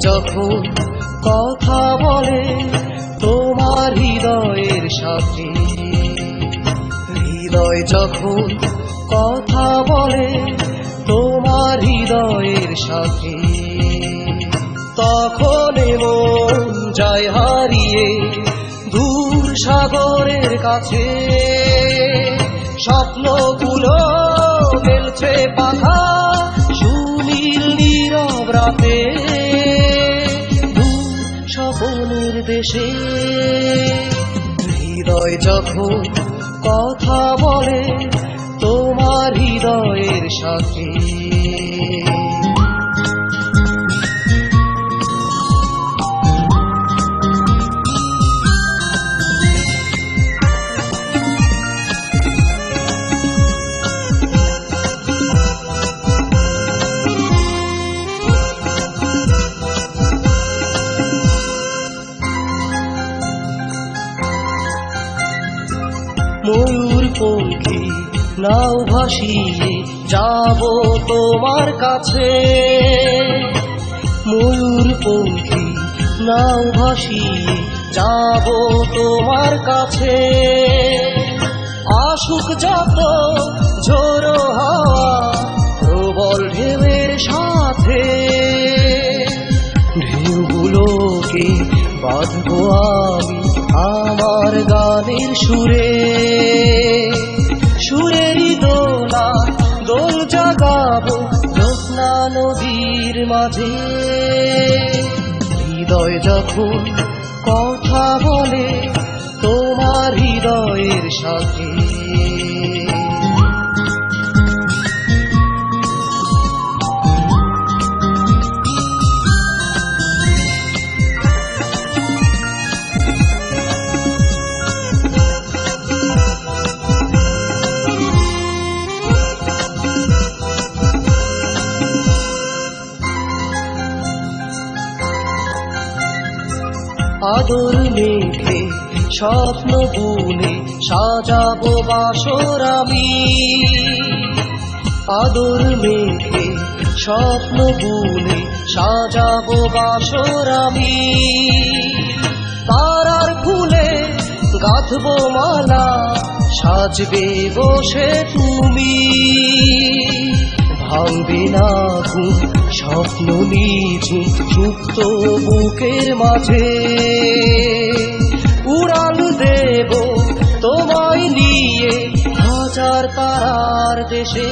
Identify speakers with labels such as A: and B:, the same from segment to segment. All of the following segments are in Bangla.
A: যখন কথা বলে তোমার হৃদয়ের সাথে। হৃদয় যখন কথা বলে তোমার হৃদয়ের সাথে। তখন মন যায় হারিয়ে দূর সাগরের কাছে। স্বপ্নগুলো মেলছে পাখা, সুনীল নীরব রাতে। স্বপনের দেশে হৃদয় যখন কথা বলে তোমার হৃদয়ের সাথে। ময়ূর পঙ্খী নাও ভাসিয়ে, যাব তোমার কাছে। ময়ূর পঙ্খী, নাও ভাসিয়ে, যাব তোমার কাছে। আসুক যত ঝোড়ো হাওয়া, প্রবল ঢেউয়ের সাথে। ঢেউগুলোকে বাঁধবো আমি আমার গানের সুরে। সুরেরই দোলা দোল জাগাবো জ্যোৎস্না নদীর মাঝে। হৃদয় যখন কথা বলে তোমার হৃদয়ের সাথে আদর মেঘে স্বপ্ন বুনে সাজাবো বাসর আমি। আদর মেঘে স্বপ্ন বুনে সাজাবো বাসর আমি। তারার ফুলে গাঁথবো মালা, সাজবে বসে তুমি। ভাঙবে না ঘুম স্বপ্ন নিঝু সুপ্ত বুকের মাঝে। উড়াল দেব তোমায় নিয়ে হাজার তারার দেশে।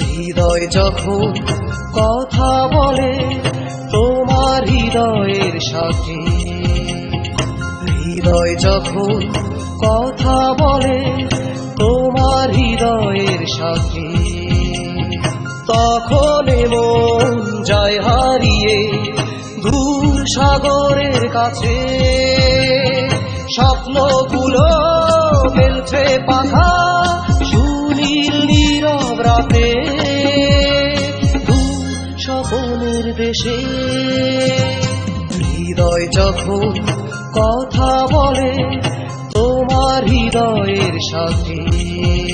A: হৃদয় যখন কথা বলে তোমার হৃদয়ের সাথে। হৃদয় যখন কথা বলে তোমার হৃদয়ের সাথে। তখন মন যায় হারিয়ে দূর সাগরের কাছে। স্বপ্নগুলো মেলছে পাখা, সুনীল নীরব রাতে। স্বপনের দেশে হৃদয় যখন কথা বলে, তোমার হৃদয়ের সাথে।